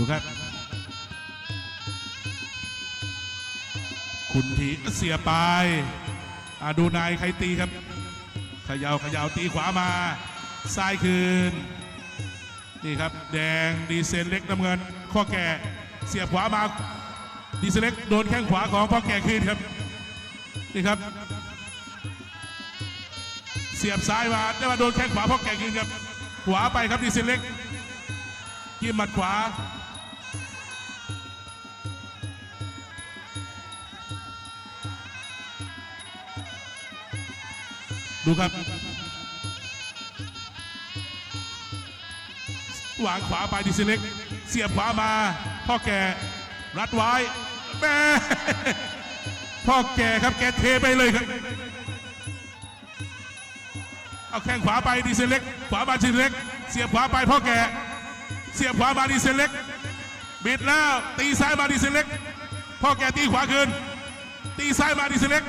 ดูครับ คุณทีเสียไปดูนายใครตีครับเขยาวขยาวตีขวามา ซ้ายคืน นี่ครับ แดงดีเซนเล็กน้ำเงิน ข้อแก่เสียบขวามาดีเซนเล็กโดนแข้งขวาของพ่อแก่คืนครับ นี่ครับ เสียบซ้ายมาได้มาโดนแข้งขวาพ่อแก่คืนครับ ขวาไปครับดีเซนเล็กยิ้มหมัดขวา ดูครับ วางขวาไปดิซิเล็ก เสียบขวามา พ่อแก่รัดไว้แม่พ่อแก่ครับแกเทไปเลยครับ เอาแข้งขวาไปดิเซเล็ก ขวามาดิเซเล็ก เสียบขวาไปพ่อแก่ เสียบขวามาดิเซเล็ก บิดแล้วตีซ้ายมาดิเซเล็ก พ่อแก่ตีขวาคืน ตีซ้ายมาดิเซเล็ก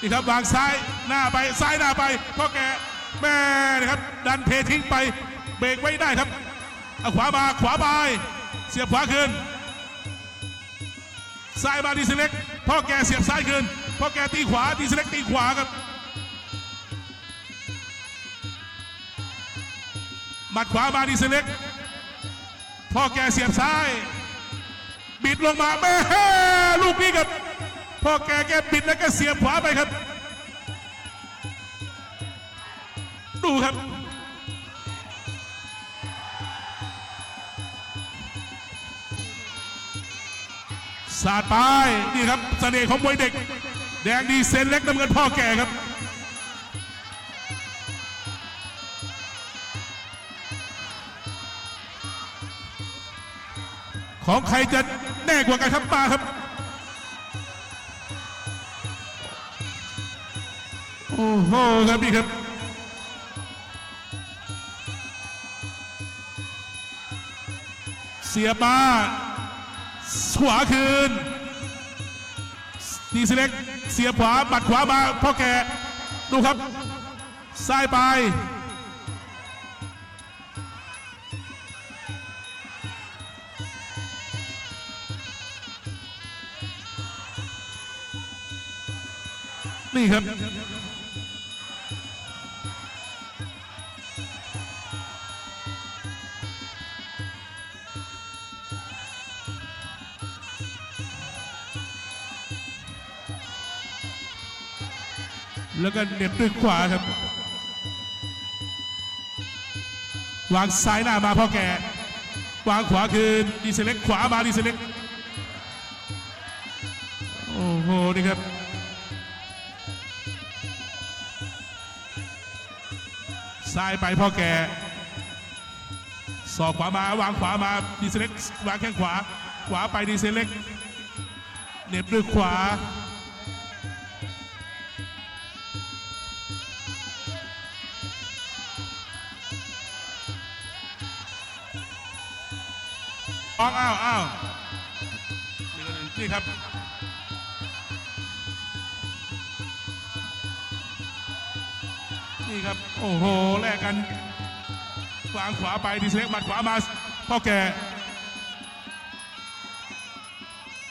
นี่ครับวางซ้ายหน้าไปซ้ายหน้าไปพ่อแกแม่นะครับ ดันเพทิ้งไปเบรกไว้ได้ครับเอาขวามาขวาไปเสียบขวาคืนซ้ายมาดีเซเล็กพ่อแกเสียบซ้ายคืนพ่อแกตีขวาดีเซเล็กตีขวาครับหมัดขวามาดีเซเล็กพ่อแกเสียบซ้าย บิดลงมาแม่ลูกนี้ครับ พ่อแกแกบิดแล้วก็เสียบขวาไปครับ ดูครับ สาดไปนี่ครับเสน่ห์ของมวยเด็ก แดงดีเซนเล็กน้ำเงินพ่อแก่ครับของใครจะแน่กว่ากันครับมาครับ โอ้โหครับนี่ครับเสียบมาขวาคืนดีเซเล็กเสียบขวาบัดขวามาพ่อแกดูครับซ้ายไปนี่ครับ แล้วก็เน็บด้วยขวาครับ วางซ้ายหน้ามาพ่อแกวางขวาคืนดีเซเล็กขวามาดีเซเล็กโอ้โหนี่ครับซ้ายไปพ่อแกสอกขวามาวางขวามาดีเซเล็กวางแข้งขวา ขวาไปดีเซเล็กเน็บด้วยขวา อ้าวอ้าวอ้าวนี่ครับนี่ครับ โอ้โหแลกกันวางขวาไปดีเซเล็กหมัดขวามาพ่อแก่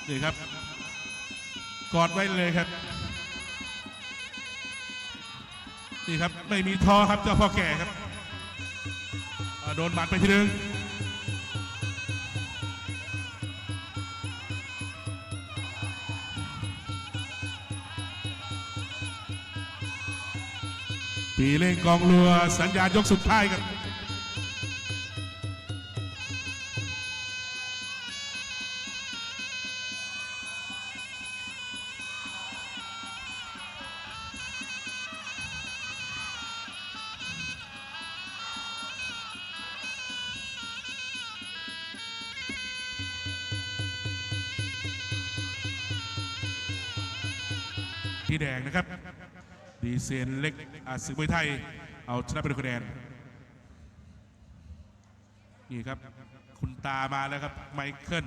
นี่ครับ กอดไว้เลยครับ นี่ครับ ไม่มีท้อครับเจ้าพ่อแก่ครับโดนหมัดไปทีนึง ปีเล่งกองรัวสัญญาณยกสุดท้ายครับพี่แดงนะครับ ดีเซนเล็กอาศึกมวยไทย เอาชนะเป็นคะแนนนี่ครับ คุณตามาแล้วครับ ไมเคิล